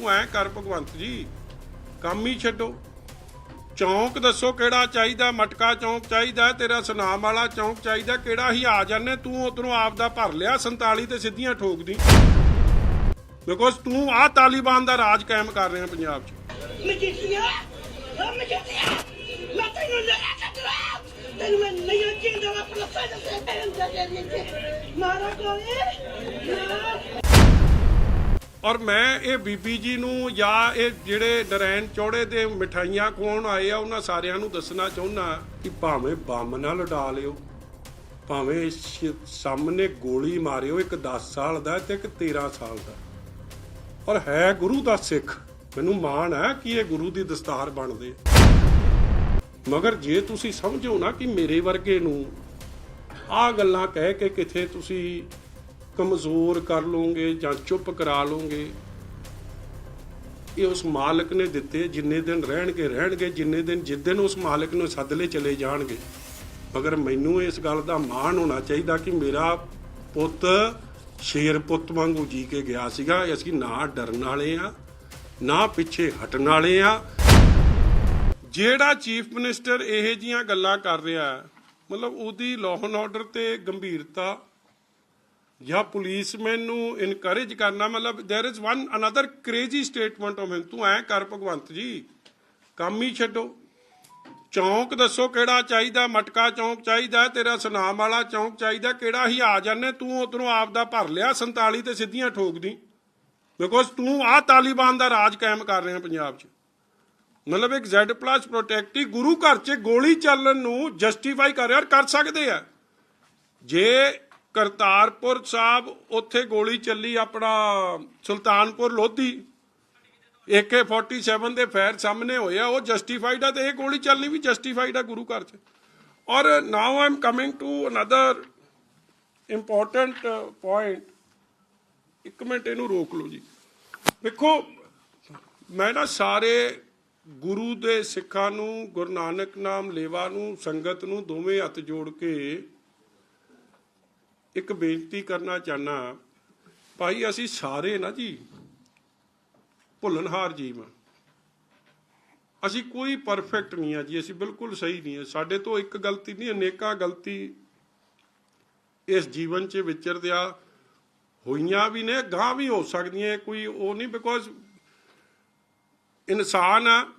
ਤੂੰ ਐ ਕਰ ਭਗਵੰਤ ਜੀ, ਕੰਮ ਹੀ ਛੱਡੋ। ਚੌਂਕ ਦੱਸੋ ਕਿਹੜਾ ਚਾਹੀਦਾ, ਮਟਕਾ ਚੌਂਕ ਚਾਹੀਦਾ, ਤੇਰਾ ਸੁਨਾਮ ਵਾਲਾ ਚੌਂਕ ਚਾਹੀਦਾ, ਕਿਹੜਾ ਹੀ ਆ ਜਾਣੇ ਤੂੰ ਉਧਰੋਂ ਆਪ ਦਾ ਭਰ ਲਿਆ 47 ਤੇ ਸਿੱਧੀਆਂ ਠੋਕਦੀ ਬਿਕੋਜ਼ ਤੂੰ ਆ ਤਾਲਿਬਾਨ ਦਾ ਰਾਜ ਕਾਇਮ ਕਰ ਰਿਹਾ ਪੰਜਾਬ 'ਚ। ਮਜੀਠੀਆ ਹਾਂ ਮਜੀਠੀਆ ਮੈਂ ਤੈਨੂੰ ਲੈ ਕੇ ਤੈਨੂੰ ਮੈਂ ਨਹੀਂ ਜਿੰਦਾ ਵਾ ਪਲਸਾ ਦੇ ਤੈਨੂੰ ਦੇ ਦੇ ਮਾਰਾ ਕੋਲੇ ਮਾਰ ਔਰ ਮੈਂ ਇਹ ਬੀਬੀ ਜੀ ਨੂੰ ਜਾਂ ਇਹ ਜਿਹੜੇ ਨਰੈਣ ਚੌੜੇ ਦੇ ਮਠਾਈਆਂ ਖਵਾਉਣ ਆਏ ਆ, ਉਹਨਾਂ ਸਾਰਿਆਂ ਨੂੰ ਦੱਸਣਾ ਚਾਹੁੰਦਾ ਕਿ ਭਾਵੇਂ ਬੰਮ ਨਾਲ ਉਡਾ ਲਿਓ, ਭਾਵੇਂ ਸਾਹਮਣੇ ਗੋਲੀ ਮਾਰਿਓ, ਇੱਕ 10 ਸਾਲ ਦਾ ਤੇ ਇੱਕ 13 ਸਾਲ ਦਾ। ਔਰ ਹੈ ਗੁਰੂ ਦਾ ਸਿੱਖ, ਮੈਨੂੰ ਮਾਣ ਹੈ ਕਿ ਇਹ ਗੁਰੂ ਦੀ ਦਸਤਾਰ ਬਣਦੇ ਮਗਰ ਜੇ ਤੁਸੀਂ ਸਮਝੋ ਨਾ ਕਿ ਮੇਰੇ ਵਰਗੇ ਨੂੰ ਆ ਗੱਲਾਂ ਕਹਿ ਕੇ ਕਿਥੇ ਤੁਸੀਂ ਕਮਜ਼ੋਰ ਕਰ ਲੋਗੇ ਜਾਂ ਚੁੱਪ ਕਰਾ ਲੋਗੇ। ਇਹ ਉਸ ਮਾਲਕ ਨੇ ਦਿੱਤੇ, ਜਿੰਨੇ ਦਿਨ ਰਹਿਣਗੇ ਰਹਿਣਗੇ, ਜਿੰਨੇ ਦਿਨ ਜਿਸ ਦਿਨ ਉਸ ਮਾਲਕ ਨੂੰ ਸੱਦਲੇ ਚਲੇ ਜਾਣਗੇ। ਮਗਰ ਮੈਨੂੰ ਇਸ ਗੱਲ ਦਾ ਮਾਣ ਹੋਣਾ ਚਾਹੀਦਾ ਕਿ ਮੇਰਾ ਪੁੱਤ ਸ਼ੇਰ ਪੁੱਤ ਵਾਂਗੂ ਜੀ ਕੇ ਗਿਆ ਸੀਗਾ। ਅਸੀਂ ਨਾ ਡਰਨ ਵਾਲੇ ਆ, ਨਾ ਪਿੱਛੇ ਹਟਣ ਵਾਲੇ ਆ। ਜਿਹੜਾ ਚੀਫ ਮਿਨਿਸਟਰ ਇਹ ਜੀਆਂ ਗੱਲਾਂ ਕਰ ਰਿਹਾ, ਮਤਲਬ ਉਹਦੀ ਲਾਅ ਐਂਡ ਆਰਡਰ ਤੇ ਗੰਭੀਰਤਾ ਜਾਂ ਪੁਲਿਸਮੈਨ ਨੂੰ ਇਨਕਰੇਜ ਕਰਨਾ ਮਤਲਬ there is one another crazy statement of him ਤੂੰ ਐ ਕਰ ਭਗਵੰਤ ਜੀ ਕੰਮ ਹੀ ਛੱਡੋ ਚੌਂਕ ਦੱਸੋ ਕਿਹੜਾ ਚਾਹੀਦਾ ਮਟਕਾ ਚੌਂਕ ਚਾਹੀਦਾ ਤੇਰਾ ਸੁਨਾਮ ਵਾਲਾ ਚੌਂਕ ਚਾਹੀਦਾ ਕਿਹੜਾ ਹੀ ਆ ਜਾਣੇ ਤੂੰ ਉਧਰੋਂ ਆਪ ਦਾ ਭਰ ਲਿਆ 47 ਤੇ ਸਿੱਧੀਆਂ ਠੋਕਦੀ ਬਿਕੋਜ਼ ਤੂੰ ਆ ਤਾਲਿਬਾਨ ਦਾ ਰਾਜ ਕਾਇਮ ਕਰ ਰਿਹਾ ਪੰਜਾਬ 'ਚ ਮਤਲਬ ਇੱਕ Z ਪਲੱਸ ਪ੍ਰੋਟੈਕਟੀ ਗੁਰੂ ਘਰ 'ਚ ਗੋਲੀ ਚੱਲਣ ਨੂੰ ਜਸਟੀਫਾਈ ਕਰ ਰਿਹਾ ਔਰ ਕਰ ਸਕਦੇ ਆ ਜੇ ਕਰਤਾਰਪੁਰ ਸਾਹਿਬ, ਉੱਥੇ ਗੋਲੀ ਚੱਲੀ ਆਪਣਾ ਸੁਲਤਾਨਪੁਰ ਲੋਧੀ। AK47 ਦੇ ਫੈਰ ਸਾਹਮਣੇ ਹੋਇਆ ਉਹ ਜਸਟੀਫਾਈਡ ਆ ਤੇ ਇਹ ਗੋਲੀ ਚੱਲਣੀ ਵੀ ਜਸਟੀਫਾਈਡ ਆ ਗੁਰੂ ਘਰ 'ਚ। ਔਰ now I am coming to another important point ਇੱਕ ਮਿੰਟ ਇਹਨੂੰ ਰੋਕ ਲਓ ਜੀ। ਵੇਖੋ ਮੈਂ ਨਾ ਸਾਰੇ ਗੁਰੂ ਦੇ ਸਿੱਖਾਂ ਨੂੰ, ਗੁਰੂ ਨਾਨਕ ਨਾਮ ਲੇਵਾ ਨੂੰ, ਸੰਗਤ ਨੂੰ ਦੋਵੇਂ ਹੱਥ ਜੋੜ ਕੇ ਇੱਕ ਬੇਨਤੀ ਕਰਨਾ ਚਾਹਨਾ, ਭਾਈ ਅਸੀਂ ਸਾਰੇ ਨਾ ਜੀ ਭੁੱਲਣਹਾਰ ਜੀਵ ਅਸੀਂ ਕੋਈ ਪਰਫੈਕਟ ਨਹੀਂ ਆ ਜੀ, ਅਸੀਂ ਬਿਲਕੁਲ ਸਹੀ ਨਹੀਂ ਆ। ਸਾਡੇ ਤੋਂ ਇੱਕ ਗਲਤੀ ਨਹੀਂ, ਅਨੇਕਾਂ ਗਲਤੀ ਇਸ ਜੀਵਨ 'ਚ ਵਿਚਰਦਿਆ ਹੋਈਆਂ ਵੀ ਨੇ ਗਾਂ ਵੀ ਹੋ ਸਕਦੀਆਂ। ਕੋਈ ਉਹ ਨਹੀਂ ਬਿਕੋਜ਼ ਇਨਸਾਨ ਆ,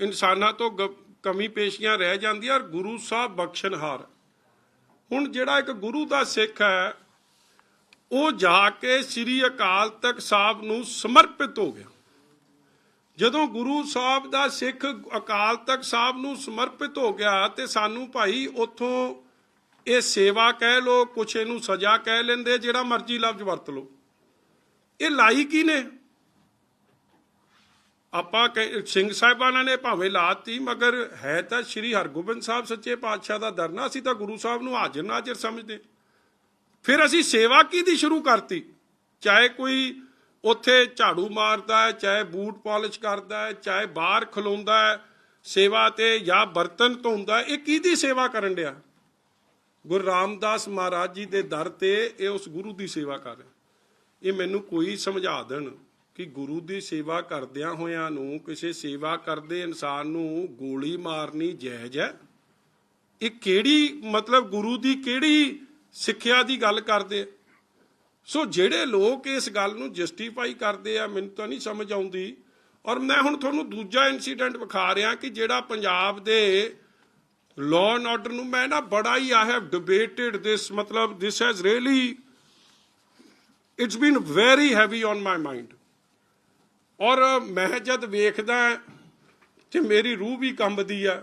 ਇਨਸਾਨਾਂ ਤੋਂ ਗ- ਕਮੀ ਪੇਸ਼ੀਆਂ ਰਹਿ ਜਾਂਦੀਆਂ ਔਰ ਗੁਰੂ ਸਾਹਿਬ ਬਖਸ਼ਣਹਾਰ। ਹੁਣ ਜਿਹੜਾ ਇੱਕ ਗੁਰੂ ਦਾ ਸਿੱਖ ਹੈ, ਉਹ ਜਾ ਕੇ ਸ੍ਰੀ ਅਕਾਲ ਤਖਤ ਸਾਹਿਬ ਨੂੰ ਸਮਰਪਿਤ ਹੋ ਗਿਆ। ਜਦੋਂ ਗੁਰੂ ਸਾਹਿਬ ਦਾ ਸਿੱਖ ਅਕਾਲ ਤਖਤ ਸਾਹਿਬ ਨੂੰ ਸਮਰਪਿਤ ਹੋ ਗਿਆ ਤੇ ਸਾਨੂੰ ਭਾਈ ਉੱਥੋਂ ਇਹ ਸੇਵਾ ਕਹਿ ਲੋ ਕੁਛ ਇਹਨੂੰ ਸਜ਼ਾ ਕਹਿ ਲੈਂਦੇ, ਜਿਹੜਾ ਮਰਜ਼ੀ ਲਫ਼ਜ਼ ਵਰਤ ਲੋ ਇਹ ਲਾਈ ਕੀ ਨੇ। ਆਪਾਂ ਕਹਿ- ਸਿੰਘ ਸਾਹਿਬਾਨਾਂ ਨੇ ਭਾਵੇਂ ਲਾਤੀ, ਮਗਰ ਹੈ ਤਾਂ ਸ੍ਰੀ ਹਰਗੋਬਿੰਦ ਸਾਹਿਬ ਸੱਚੇ ਪਾਤਸ਼ਾਹ ਦਾ ਦਰਨਾ, ਅਸੀਂ ਤਾਂ ਗੁਰੂ ਸਾਹਿਬ ਨੂੰ ਹਾਜ਼ਰ ਨਾਜ਼ਰ ਸਮਝਦੇ। ਫਿਰ ਅਸੀਂ ਸੇਵਾ ਕਿਹਦੀ ਸ਼ੁਰੂ ਕਰਤੀ? ਚਾਹੇ ਕੋਈ ਉੱਥੇ ਝਾੜੂ ਮਾਰਦਾ ਹੈ, ਚਾਹੇ ਬੂਟ ਪਾਲਿਸ਼ ਕਰਦਾ ਹੈ, ਚਾਹੇ ਬਾਹਰ ਖਲੋਂਦਾ ਹੈ, ਸੇਵਾ ਤੇ ਜਾਂ ਬਰਤਨ ਧੋਂਦਾ ਇਹ ਕਿਹਦੀ ਸੇਵਾ ਕਰਨ ਡਿਆ? ਗੁਰੂ ਰਾਮਦਾਸ ਮਹਾਰਾਜ ਜੀ ਦੇ ਦਰ ਤੇ ਇਹ ਉਸ ਗੁਰੂ ਦੀ ਸੇਵਾ ਕਰ ਰਿਹਾ। ਇਹ ਮੈਨੂੰ ਕੋਈ ਸਮਝਾ ਦੇਣ। ਕਿ ਗੁਰੂ ਦੀ ਸੇਵਾ ਕਰਦਿਆਂ ਹੋਇਆਂ ਨੂੰ, ਕਿਸੇ ਸੇਵਾ ਕਰਦੇ ਇਨਸਾਨ ਨੂੰ ਗੋਲੀ ਮਾਰਨੀ ਜਾਇਜ਼ ਹੈ? ਇਹ ਕਿਹੜੀ, ਮਤਲਬ ਗੁਰੂ ਦੀ ਕਿਹੜੀ ਸਿੱਖਿਆ ਦੀ ਗੱਲ ਕਰਦੇ ਸੋ ਜਿਹੜੇ ਲੋਕ ਇਸ ਗੱਲ ਨੂੰ ਜਸਟੀਫਾਈ ਕਰਦੇ ਆ, ਮੈਨੂੰ ਤਾਂ ਨਹੀਂ ਸਮਝ ਆਉਂਦੀ। ਔਰ ਮੈਂ ਹੁਣ ਤੁਹਾਨੂੰ ਦੂਜਾ ਇਨਸੀਡੈਂਟ ਵਿਖਾ ਰਿਹਾ ਕਿ ਜਿਹੜਾ ਪੰਜਾਬ ਦੇ ਲਾਅ ਐਂਡ ਆਰਡਰ ਨੂੰ ਮੈਂ ਨਾ ਬੜਾ ਹੀ ਆਈ ਹੈਵ ਡਿਬੇਟਡ ਦਿਸ ਮਤਲਬ this has really it's been very heavy on my mind ਔਰ ਮੈਂ ਜਦ ਵੇਖਦਾ ਤੇ ਮੇਰੀ ਰੂਹ ਵੀ ਕੰਬਦੀ ਆ,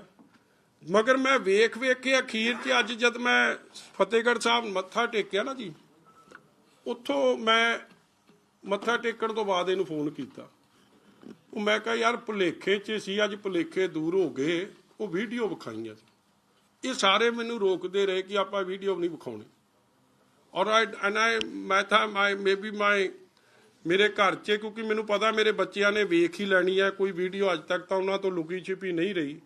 ਮਗਰ ਮੈਂ ਵੇਖ ਵੇਖ ਕੇ ਅਖੀਰ 'ਚ ਅੱਜ ਜਦ ਮੈਂ ਫਤਿਹਗੜ੍ਹ ਸਾਹਿਬ ਮੱਥਾ ਟੇਕਿਆ ਨਾ ਜੀ, ਉੱਥੋਂ ਮੈਂ ਮੱਥਾ ਟੇਕਣ ਤੋਂ ਬਾਅਦ ਇਹਨੂੰ ਫੋਨ ਕੀਤਾ। ਉਹ ਮੈਂ ਕਿਹਾ, ਯਾਰ, ਭੁਲੇਖੇ 'ਚ ਸੀ, ਅੱਜ ਭੁਲੇਖੇ ਦੂਰ ਹੋ ਗਏ, ਉਹ ਵੀਡੀਓ ਵਿਖਾਈਆਂ ਇਹ ਸਾਰੇ ਮੈਨੂੰ ਰੋਕਦੇ ਰਹੇ ਕਿ ਆਪਾਂ ਵੀਡੀਓ ਨਹੀਂ ਵਿਖਾਉਣੀ। ਔਰ ਆਈ ਐਂਡ ਆਈ ਮੈਂ ਥਾ ਮਾਈ ਮੇਬੀ ਮਾਈ ਮੇਰੇ ਘਰ 'ਚ, ਕਿਉਂਕਿ ਮੈਨੂੰ ਪਤਾ ਮੇਰੇ ਬੱਚਿਆਂ ਨੇ ਵੇਖ ਹੀ ਲੈਣੀ ਹੈ, ਕੋਈ ਵੀਡੀਓ ਅੱਜ ਤੱਕ ਤਾਂ ਉਹਨਾਂ ਤੋਂ ਲੁਕੀ ਛਿਪੀ ਨਹੀਂ ਰਹੀ।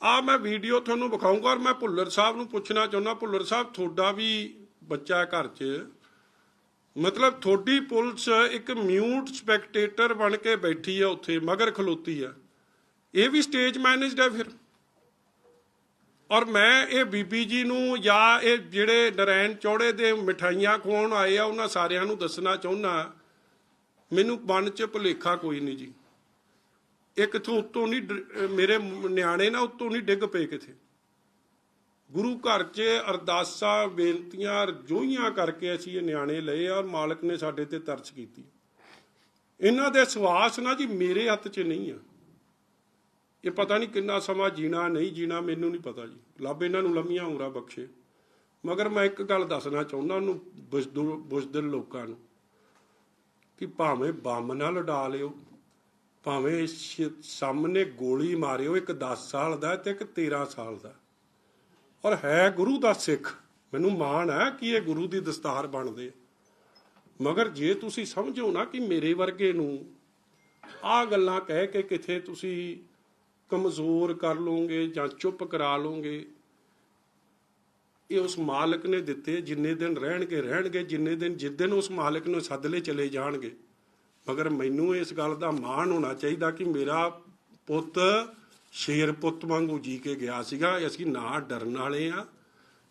ਆ ਮੈਂ ਵੀਡੀਓ ਤੁਹਾਨੂੰ ਵਿਖਾਊਂਗਾ ਔਰ ਮੈਂ ਭੁੱਲਰ ਸਾਹਿਬ ਨੂੰ ਪੁੱਛਣਾ ਚਾਹੁੰਦਾ, ਭੁੱਲਰ ਸਾਹਿਬ, ਤੁਹਾਡਾ ਵੀ ਬੱਚਾ ਹੈ ਘਰ 'ਚ। ਮਤਲਬ ਥੋੜੀ ਪੁਲਿਸ ਇੱਕ ਮਿਊਟ ਸਪੈਕਟੇਟਰ ਬਣ ਕੇ ਬੈਠੀ ਆ ਉੱਥੇ, ਮਗਰ ਖਲੋਤੀ ਆ ਇਹ ਵੀ ਸਟੇਜ ਮੈਨੇਜਡ ਹੈ ਫਿਰ? ਔਰ ਮੈਂ ਇਹ ਬੀਬੀ ਜੀ ਨੂੰ ਜਾਂ ਇਹ ਜਿਹੜੇ ਨਰੈਣ ਚੌੜੇ ਦੇ ਮਠਾਈਆਂ ਖਵਾਉਣ ਆਏ ਆ, ਉਹਨਾਂ ਸਾਰਿਆਂ ਨੂੰ ਦੱਸਣਾ ਚਾਹੁੰਦਾ ਮੈਨੂੰ ਮਨ 'ਚ ਭੁਲੇਖਾ ਕੋਈ ਨਹੀਂ ਜੀ। ਇਹ ਕਿਥੋਂ ਉੱਤੋਂ ਨਹੀਂ ਮੇਰੇ ਨਿਆਣੇ ਨਾ ਉੱਤੋਂ ਨਹੀਂ ਡਿੱਗ ਪਏ ਕਿਥੇ। ਗੁਰੂ ਘਰ 'ਚ ਅਰਦਾਸਾਂ, ਬੇਨਤੀਆਂ, ਰਜੋਈਆਂ ਕਰਕੇ ਅਸੀਂ ਇਹ ਨਿਆਣੇ ਲਏ ਔਰ ਮਾਲਕ ਨੇ ਸਾਡੇ ਤੇ ਤਰਸ ਕੀਤੀ। ਇਹਨਾਂ ਦੇ ਸਵਾਸ ਨਾ ਜੀ ਮੇਰੇ ਹੱਥ 'ਚ ਨਹੀਂ ਆ। ਇਹ ਪਤਾ ਨਹੀਂ ਕਿੰਨਾ ਸਮਾਂ ਜੀਣਾ ਨਹੀਂ ਜੀਣਾ, ਮੈਨੂੰ ਨਹੀਂ ਪਤਾ ਜੀ। ਲੱਭ ਇਹਨਾਂ ਨੂੰ ਲੰਮੀਆਂ ਉਮਰਾਂ ਬਖਸ਼ੇ। ਮਗਰ ਮੈਂ ਇੱਕ ਗੱਲ ਦੱਸਣਾ ਚਾਹੁੰਦਾ ਉਹਨੂੰ ਬੁਜ਼ਦੁਰ ਬੁਜ਼ਦਿਲ ਲੋਕਾਂ ਨੂੰ। ਕਿ ਭਾਵੇਂ ਬੰਮ ਨਾਲ ਉਡਾ ਲਿਓ, ਭਾਵੇਂ ਸਾਹਮਣੇ ਗੋਲੀ ਮਾਰਿਓ, ਇੱਕ 10 ਸਾਲ ਦਾ ਤੇ ਇੱਕ 13 ਸਾਲ ਦਾ। ਔਰ ਹੈ ਗੁਰੂ ਦਾ ਸਿੱਖ। ਮੈਨੂੰ ਮਾਣ ਹੈ ਕਿ ਇਹ ਗੁਰੂ ਦੀ ਦਸਤਾਰ ਬਣਦੇ ਮਗਰ ਜੇ ਤੁਸੀਂ ਸਮਝੋ ਨਾ ਕਿ ਮੇਰੇ ਵਰਗੇ ਨੂੰ ਆ ਗੱਲਾਂ ਕਹਿ ਕੇ ਕਿਥੇ ਤੁਸੀਂ ਕਮਜ਼ੋਰ ਕਰ ਲੋਗੇ ਜਾਂ ਚੁੱਪ ਕਰਾ ਲੋਗੇ ਇਹ ਉਸ ਮਾਲਕ ਨੇ ਦਿੱਤੇ, ਜਿੰਨੇ ਦਿਨ ਰਹਿਣਗੇ ਰਹਿਣਗੇ, ਜਿੰਨੇ ਦਿਨ ਜਿਸ ਦਿਨ ਉਸ ਮਾਲਕ ਨੂੰ ਸੱਦਲੇ ਚਲੇ ਜਾਣਗੇ। ਮਗਰ ਮੈਨੂੰ ਇਸ ਗੱਲ ਦਾ ਮਾਣ ਹੋਣਾ ਚਾਹੀਦਾ ਕਿ ਮੇਰਾ ਪੁੱਤ ਸ਼ੇਰ ਪੁੱਤ ਵਾਂਗੂ ਜੀ ਕੇ ਗਿਆ ਸੀਗਾ। ਅਸੀਂ ਨਾ ਡਰਨ ਵਾਲੇ ਆ,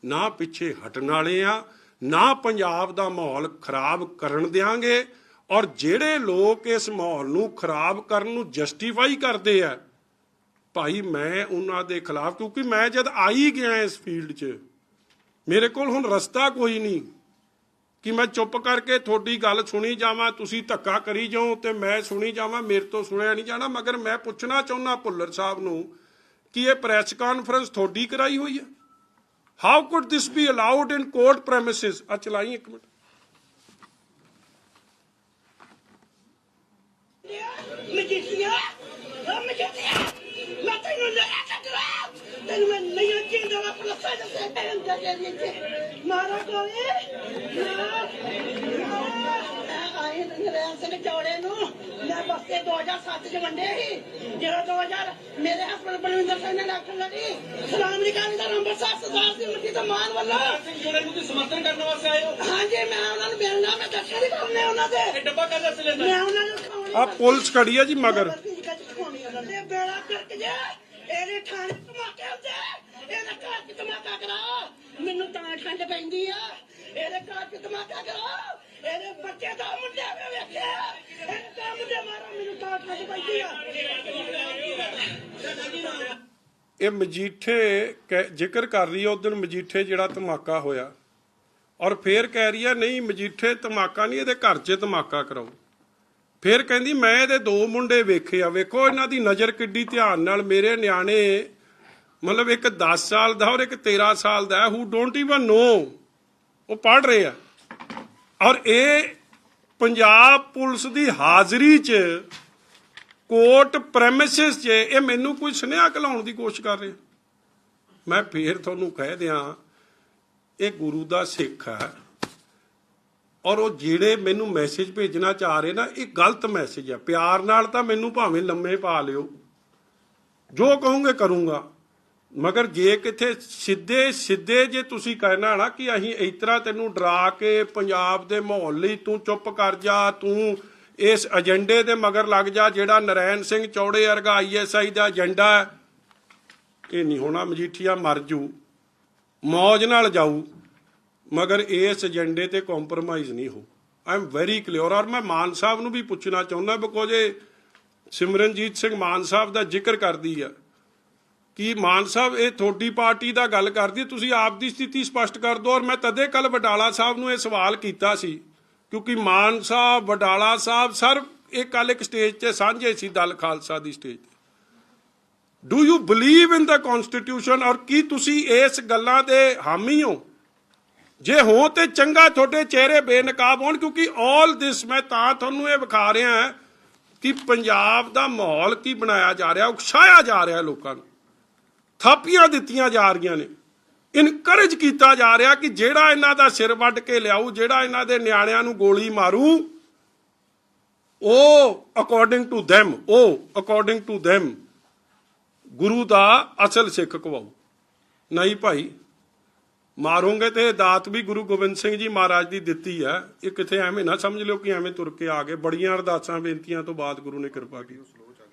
ਨਾ ਪਿੱਛੇ ਹਟਣ ਵਾਲੇ ਆ, ਨਾ ਪੰਜਾਬ ਦਾ ਮਾਹੌਲ ਖਰਾਬ ਕਰਨ ਦਿਆਂਗੇ। ਔਰ ਜਿਹੜੇ ਲੋਕ ਇਸ ਮਾਹੌਲ ਨੂੰ ਖਰਾਬ ਕਰਨ ਨੂੰ ਜਸਟੀਫਾਈ ਕਰਦੇ ਆ, ਭਾਈ ਮੈਂ ਉਹਨਾਂ ਦੇ ਖਿਲਾਫ, ਕਿਉਂਕਿ ਮੈਂ ਜਦ ਆਈ ਗਿਆ ਇਸ ਫੀਲਡ 'ਚ ਮੇਰੇ ਕੋਲ ਹੁਣ ਰਸਤਾ ਕੋਈ ਨਹੀਂ ਕਿ ਮੈਂ ਚੁੱਪ ਕਰਕੇ ਤੁਹਾਡੀ ਗੱਲ ਸੁਣੀ ਜਾਵਾਂ, ਤੁਸੀਂ ਧੱਕਾ ਕਰੀ ਜਾਓ ਤੇ ਮੈਂ ਸੁਣੀ ਜਾਵਾਂ, ਮੇਰੇ ਤੋਂ ਸੁਣਿਆ ਨਹੀਂ ਜਾਣਾ। ਮਗਰ ਮੈਂ ਪੁੱਛਣਾ ਚਾਹੁੰਦਾ ਭੁੱਲਰ ਸਾਹਿਬ ਨੂੰ ਕਿ ਇਹ ਪ੍ਰੈਸ ਕਾਨਫਰੰਸ ਤੁਹਾਡੀ ਕਰਾਈ ਹੋਈ ਹੈ? How could this be allowed in court premises ਆ ਚਲਾਈ ਇੱਕ ਮਿੰਟ। ਮਜੀਠੀਆ ਹਾਂ ਮਜੀਠੀਆ ਮੈਂ ਤੈਨੂੰ ਲੈ ਕੇ ਕਰਾ ਤੈਨੂੰ ਮੈਂ ਨਹੀਂ ਜਿੰਦਾ ਵਾ ਪਲਸਾ ਜਸੇ ਪੈਨ ਦਾ ਕੇ ਦਿੱਤੇ ਮਾਰਾ ਕੋਲੇ ਨਾ ਆਏ ਨਰਿਆਣ ਸਿੰਘ ਚੌੜੇ ਨੂੰ। ਮੈਂ ਬਸਤੇ 2007 ਚ ਵੰਡੇ ਸੀ। ਜਿਹੜਾ 2000 ਮੇਰੇ ਹਸਬੰਦ ਬਲਵਿੰਦਰ ਸਿੰਘ ਨੇ ਲੱਖ ਲੜੀ। ਸਲਾਮ ਨਿਕਾਲੀ ਦਾ ਨੰਬਰ 7 ਸਰਦਾਰ ਦੀ ਮਿੱਟੀ ਦਾ ਮਾਨ ਵੱਲੋਂ। ਸਿੰਘ ਜੋੜੇ ਨੂੰ ਤੁਸੀਂ ਸਮਰਥਨ ਕਰਨ ਵਾਸਤੇ ਆਏ ਹੋ। ਹਾਂਜੀ ਮੈਂ ਉਹਨਾਂ ਨੂੰ ਮਿਲਣਾ ਮੈਂ ਦਰਸ਼ਨ ਹੀ ਕਰਨੇ ਉਹਨਾਂ ਦੇ। ਇਹ ਡੱਬਾ ਕਾਹਦਾ ਸਿਲੰਡਰ ਮੈਂ ਉਹਨਾਂ ਨੂੰ ਖਾਉਣੀ ਆ। ਪੁਲਿਸ ਖੜੀ ਆ ਜੀ ਮਗਰ। ਤੇ ਬੇੜਾ ਕਰਕੇ ਜਾ। ਇਹਦੇ ਥਾਣੇ ਧਮਾਕੇ ਹੁੰਦੇ ਇਹਦੇ ਘਰ ਚ ਧਮਾਕਾ ਕਰਾ ਮੈਨੂੰ ਤਾਂ ਠੰਡ ਪੈਂਦੀ ਆ। ਇਹਦੇ ਘਰ ਚ ਧਮਾਕਾ ਕਰਾ ਇਹਦੇ ਬੱਚੇ ਦਾ ਮੁੰਡੇ ਵੇ ਵੇਖਿਆ ਇਹ ਤਾਂ ਮੁੰਡੇ ਮਾਰਾ। ਮੈਨੂੰ ਤਾਂ ਠੰਡ ਪੈਂਦੀ ਆ। ਇਹ ਮਜੀਠੇ ਜ਼ਿਕਰ ਕਰ ਰਹੀ ਹੈ ਉਦੋਂ ਮਜੀਠੇ ਜਿਹੜਾ ਧਮਾਕਾ ਹੋਇਆ। ਔਰ ਫੇਰ ਕਹਿ ਰਹੀ ਹੈ ਨਹੀਂ, ਮਜੀਠੇ ਧਮਾਕਾ ਨਹੀਂ, ਇਹਦੇ ਘਰ 'ਚ ਧਮਾਕਾ ਕਰਾਓ। ਫਿਰ ਕਹਿੰਦੀ, ਮੈਂ ਇਹਦੇ ਦੋ ਮੁੰਡੇ ਵੇਖੇ ਆ। ਵੇਖੋ, ਇਹਨਾਂ ਦੀ ਨਜ਼ਰ ਕਿੱਡੀ ਧਿਆਨ ਨਾਲ। ਮੇਰੇ ਨਿਆਣੇ, ਮਤਲਬ ਇੱਕ 10 ਸਾਲ ਦਾ ਔਰ ਇੱਕ 13 ਸਾਲ ਦਾ। ਹੂ ਡੋਂਟ ਇਵਨ ਨੋ ਉਹ ਪੜ ਰਹੇ ਆ। ਔਰ ਇਹ ਪੰਜਾਬ ਪੁਲਿਸ ਦੀ ਹਾਜ਼ਰੀ 'ਚ, ਕੋਰਟ ਪ੍ਰੈਮਿਸਿਸ 'ਚ, ਇਹ ਮੈਨੂੰ ਕੋਈ ਸੁਨੇਹਾ ਕਲਾਉਣ ਦੀ ਕੋਸ਼ਿਸ਼ ਕਰ ਰਿਹਾ। ਮੈਂ ਫੇਰ ਤੁਹਾਨੂੰ ਕਹਿ ਦਿਆਂ, ਇਹ ਗੁਰੂ ਦਾ ਸਿੱਖ ਹੈ ਔਰ ਉਹ ਜਿਹੜੇ ਮੈਨੂੰ ਮੈਸੇਜ ਭੇਜਣਾ ਚਾਹ ਰਹੇ ਨਾ, ਇਹ ਗਲਤ ਮੈਸੇਜ ਆ। ਪਿਆਰ ਨਾਲ ਤਾਂ ਮੈਨੂੰ ਭਾਵੇਂ ਲੰਮੇ ਪਾ ਲਿਓ। ਜੋ ਕਹੋਗੇ ਕਰੂੰਗਾ। ਮਗਰ ਜੇ ਕਿਥੇ ਸਿੱਧੇ ਸਿੱਧੇ ਜੇ ਤੁਸੀਂ ਕਹਿਣਾ ਨਾ ਕਿ ਅਸੀਂ ਇਸ ਤਰ੍ਹਾਂ ਤੈਨੂੰ ਡਰਾ ਕੇ ਪੰਜਾਬ ਦੇ ਮਾਹੌਲ ਲਈ ਤੂੰ ਚੁੱਪ ਕਰ ਜਾ, ਤੂੰ ਇਸ ਏਜੰਡੇ ਦੇ ਮਗਰ ਲੱਗ ਜਾ, ਜਿਹੜਾ ਨਰੈਣ ਸਿੰਘ ਚੌੜੇ ਵਰਗਾ ਆਈਐਸਆਈ ਦਾ ਏਜੰਡਾ ਇਹ ਨਹੀਂ ਹੋਣਾ, ਮਜੀਠੀਆ ਮਰ ਜੂ। ਮੌਜ ਨਾਲ ਜਾਊ। ਮਗਰ ਇਸ ਏਜੰਡੇ ਤੇ ਕੰਪਰੋਮਾਈਜ਼ ਨਹੀਂ ਹੋ। ਆਈ ਐਮ ਵੈਰੀ ਕਲੀਅਰ ਔਰ ਮੈਂ ਮਾਨ ਸਾਹਿਬ ਨੂੰ ਵੀ ਪੁੱਛਣਾ ਚਾਹੁੰਦਾ ਬਿਕੋਜ਼ ਇਹ ਸਿਮਰਨਜੀਤ ਸਿੰਘ ਮਾਨ ਸਾਹਿਬ ਦਾ ਜ਼ਿਕਰ ਕਰਦੀ ਆ ਕਿ ਮਾਨ ਸਾਹਿਬ, ਇਹ ਤੁਹਾਡੀ ਪਾਰਟੀ ਦਾ ਗੱਲ ਕਰਦੀ ਤੁਸੀਂ ਆਪ ਦੀ ਸਥਿਤੀ ਸਪਸ਼ਟ ਕਰ ਦਿਓ। ਔਰ ਮੈਂ ਤਦੇ ਕੱਲ ਵਡਾਲਾ ਸਾਹਿਬ ਨੂੰ ਇਹ ਸਵਾਲ ਕੀਤਾ ਸੀ, ਕਿਉਂਕਿ ਮਾਨ ਸਾਹਿਬ, ਵਡਾਲਾ ਸਾਹਿਬ ਸਰ ਇਹ ਕੱਲ ਇੱਕ ਸਟੇਜ ਤੇ ਸਾਂਝੇ ਸੀ, ਦਲ ਖਾਲਸਾ ਦੀ stage do you believe in the constitution ਔਰ ਕੀ ਤੁਸੀਂ ਇਸ ਗੱਲਾਂ ਦੇ ਹਾਮੀ ਹੋ? ਜੇ ਹੋ ਤੇ ਚੰਗਾ ਤੁਹਾਡੇ ਚਿਹਰੇ ਬੇਨਕਾਬ ਹੋਣ, ਕਿਉਂਕਿ ਆਲ ਦਿਸ ਮੈਂ ਤਾਂ ਤੁਹਾਨੂੰ ਇਹ ਵਿਖਾ ਰਿਹਾ ਕਿ ਪੰਜਾਬ ਦਾ ਮਾਹੌਲ ਕੀ ਬਣਾਇਆ ਜਾ ਰਿਹਾ, ਉਕਸਾਇਆ ਜਾ ਰਿਹਾ ਲੋਕਾਂ ਨੂੰ। ਥਾਪੀਆਂ ਦਿੱਤੀਆਂ ਜਾ ਰਹੀਆਂ ਨੇ। ਇਨਕਰੇਜ ਕੀਤਾ ਜਾ ਰਿਹਾ ਕਿ ਜਿਹੜਾ ਇਹਨਾਂ ਦਾ ਸਿਰ ਵੱਢ ਕੇ ਲਿਆਊ, ਜਿਹੜਾ ਇਹਨਾਂ ਦੇ ਨਿਆਣਿਆਂ ਨੂੰ ਗੋਲੀ ਮਾਰੂ, ਉਹ ਅਕੋਰਡਿੰਗ ਟੂ them, ਉਹ ਅਕੋਰਡਿੰਗ ਟੂ them, ਗੁਰੂ ਦਾ ਅਸਲ ਸਿੱਖ ਕਵਾਉ ਨਹੀਂ ਭਾਈ ਮਾਰੋਗੇ ਤੇ ਦਾਤ ਵੀ ਗੁਰੂ ਗੋਬਿੰਦ ਸਿੰਘ ਜੀ ਮਹਾਰਾਜ ਦੀ ਦਿੱਤੀ ਹੈ ਇਹ ਕਿਤੇ ਐਵੇਂ ਨਾ ਸਮਝ ਲਿਓ ਕਿ ਐਵੇਂ ਤੁਰ ਕੇ ਆ ਗਏ। ਬੜੀਆਂ ਅਰਦਾਸਾਂ, ਬੇਨਤੀਆਂ ਤੋਂ ਬਾਅਦ ਗੁਰੂ ਨੇ ਕਿਰਪਾ ਕੀਤੀ।